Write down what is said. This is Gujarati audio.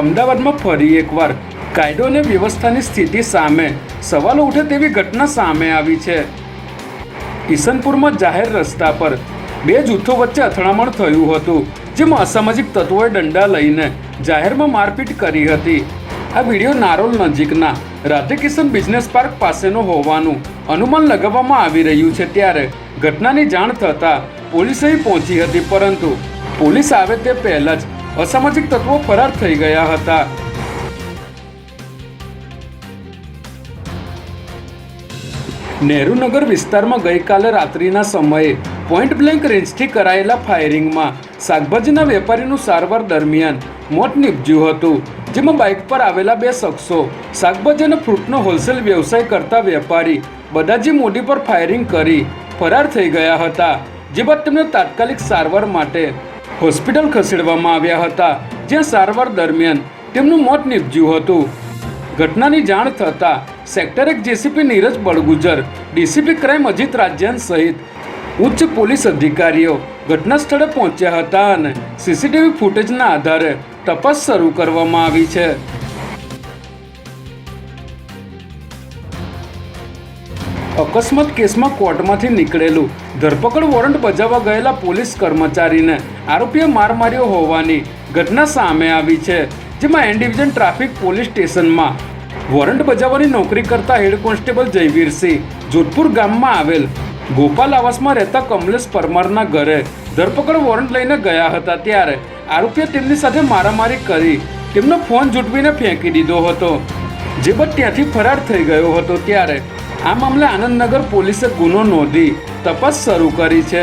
અમદાવાદમાં ફરી એકવાર કાયદો અને વ્યવસ્થાની સ્થિતિ સામે સવાલો ઉઠે તેવી ઘટના સામે આવી છે. ઈસનપુરમાં જાહેર રસ્તા પર બે જૂથો વચ્ચે અથડામણ થયું હતું, જેમાં અસામાજિક તત્વોએ દંડા લઈને જાહેરમાં મારપીટ કરી હતી. આ વીડિયો નારોલ નજીકના રાધેકિશન બિઝનેસ પાર્ક પાસેનો હોવાનું અનુમાન લગાવવામાં આવી રહ્યું છે ત્યારે ઘટનાની જાણ થતાં પોલીસે પહોંચી હતી, પરંતુ પોલીસ આવે તે પહેલાં જ અસામાજિક તત્વો ફરાર થઈ ગયા હતા. નહેરુનગર વિસ્તારમાં ગઈકાલે રાત્રિના સમયે પોઈન્ટ બ્લેન્ક રેન્જથી કરાયેલા ફાયરિંગમાં શાકભાજીના વેપારીનું સારવાર દરમિયાન મોત નીપજ્યું હતું, જેમાં બાઇક પર આવેલા બે શખ્સો, શાકભાજી અને ફ્રૂટનો હોલસેલ વ્યવસાય કરતા વેપારી બદાજી મોદી પર ફાયરિંગ કરી ફરાર થઈ ગયા હતા, જે બાદ તેમને તાત્કાલિક સારવાર માટે હોસ્પિટલ ખસેડવામાં આવ્યા હતા, જ્યાં સારવાર દરમિયાન તેમનું મોત નીપજ્યું હતું. ઘટનાની જાણ થતાં સેક્ટર એક JCP Neeraj Badgujar, DCP crime Ajit Rajian સહિત ઉચ્ચ પોલીસ અધિકારીઓ ઘટના સ્થળે પહોંચ્યા હતા અને સીસીટીવી ફૂટેજના આધારે તપાસ શરૂ કરવામાં આવી છે. અકસ્માત કેસમાં કોર્ટમાંથી નીકળેલું. ધરપકડ વોરંટ બજાવવા ગયેલા પોલીસ કર્મચારીને આરોપીએ માર માર્યો હોવાની ઘટના સામે આવી છે, જેમાં એન ડિવિઝન ટ્રાફિક પોલીસ સ્ટેશનમાં વોરંટ બજાવવાની નોકરી કરતા હેડ કોન્સ્ટેબલ જયવીરસિંહ જોધપુર ગામમાં આવેલ. ગોપાલ આવાસમાં રહેતા કમલેશ પરમારના ઘરે ધરપકડ વોરંટ લઈને ગયા હતા ત્યારે આરોપીએ તેમની સાથે મારામારી કરી, તેમનો ફોન જૂટવીને ફેંકી દીધો હતો, જે બાદ ત્યાંથી ફરાર થઈ ગયો હતો ત્યારે આ મામલે આનંદનગર પોલીસે ગુનો નોંધી તપાસ શરૂ કરી છે.